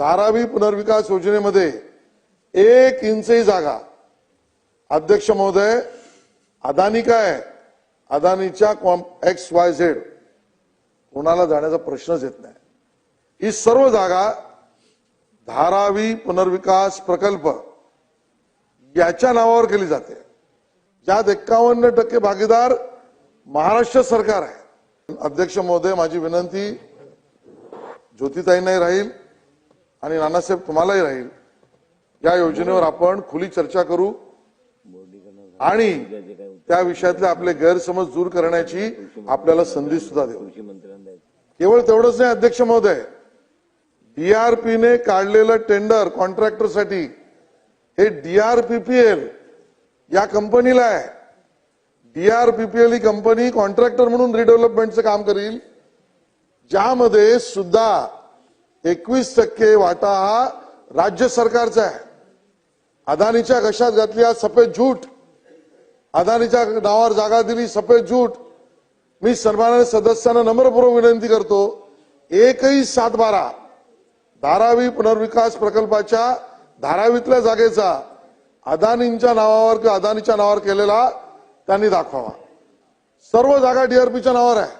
धारावी पुनर्विकास योजनेमध्ये एक इंचही जागा. अध्यक्ष महोदय अदानी काय अदानीच्या एक्स वाय झेड कोणाला जाण्याचा प्रश्नच येत नाही. ही सर्व जागा धारावी पुनर्विकास प्रकल्प याच्या नावावर केली जाते. ज्यात एक्कावन्न टक्के भागीदार महाराष्ट्र सरकार आहे. अध्यक्ष महोदय माझी विनंती ज्योतिताईंनाही राहील. आणि नानासाहेब तुम्हालाही राहील. या योजनेवर आपण खुली चर्चा करू आणि त्या विषयातले आपले गैरसमज दूर करण्याची आपल्याला संधी सुद्धा देऊ. केवळ तेवढंच नाही अध्यक्ष महोदय डीआरपीने काढलेलं टेंडर कॉन्ट्रॅक्टरसाठी हे डीआरपीपीएल या कंपनीला आहे. डीआरपीपीएल ही कंपनी कॉन्ट्रॅक्टर म्हणून रिडेव्हलपमेंटचं काम करील. ज्यामध्ये सुद्धा एकवीस टक्के वाटा हा राज्य सरकारचा आहे. अदानीच्या घशात घातली आज सफेद झूट अदानीच्या नावावर जागा दिली सफेद झूट मी सन्माननीय सदस्यांना नम्रपूर्वक विनंती करतो एकही सात बारा धारावी पुनर्विकास प्रकल्पाच्या धारावीतल्या जागेचा अदानींच्या नावावर किंवा अदानीच्या नावावर केलेला त्यांनी दाखवावा. सर्व जागा डीआरपीच्या नावावर आहे.